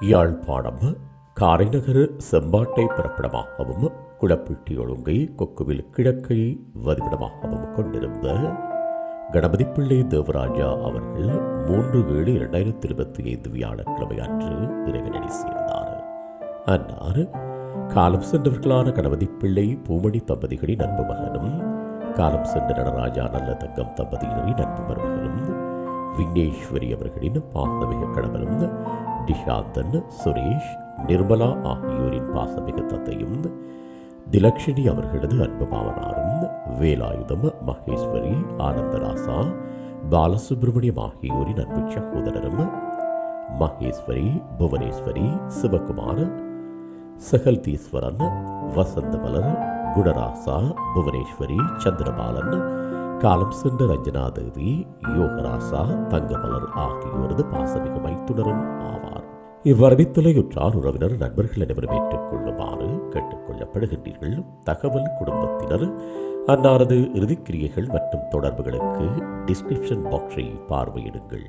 யாழ்ப்பாணம் காரைநகர் செம்பாட்டை பிறப்பிடமாகவும் குளப்பிட்டி ஒழுங்கை கொக்குவில் கிழக்கை வதிவிடமாகவும் கொண்டிருந்த கணபதி பிள்ளை தேவராஜா அவர்கள் மூன்று ஏழு இரண்டாயிரத்தி இருபத்தி ஐந்து வியாழக்கிழமை அன்று இறைவனடி சேர்ந்தார். அன்னார் காலம் சென்றவர்களான கணபதி பிள்ளை பூமணி தம்பதிகளின் அன்பு மகனும் காலம் சென்ற நடராஜா நல்ல தங்கம் தம்பதியினரின் அன்பு மருமகனும் விக்னேஸ்வரி அவர்களின் பாசமிக கணவனும் டிஷாந்தன் சுரேஷ் நிர்மலா ஆகியோரின் பாசமிக தத்தையும் திலக்ஷினி அவர்களது அன்பு மாமனாரும் வேலாயுதம் மகேஸ்வரி ஆனந்தராசா பாலசுப்ரமணியம் ஆகியோரின் அன்பு சகோதரரும் மகேஸ்வரி புவனேஸ்வரி சிவகுமார் சகல்தீஸ்வரன் வசந்தமலர் குணராசா புவனேஸ்வரி சந்திரபாலன் காலம் சென்ற ரஞ்சனா தேவி யோகராசா தங்கமலர் ஆகியோரது பாசமிக மைத்துனரும் ஆவார். இவ்வரவித்துறையுற்றார் உறவினர் நண்பர்கள் அனைவரும் ஏற்றுக்கொள்ளுமாறு கேட்டுக்கொள்ளப்படுகின்றீர்கள். தகவல் குடும்பத்தினர் அன்னாரது இறுதிக்கிரியைகள் மற்றும் தொடர்புகளுக்கு டிஸ்கிரிப்ஷன் பாக்ஸை பார்வையிடுங்கள்.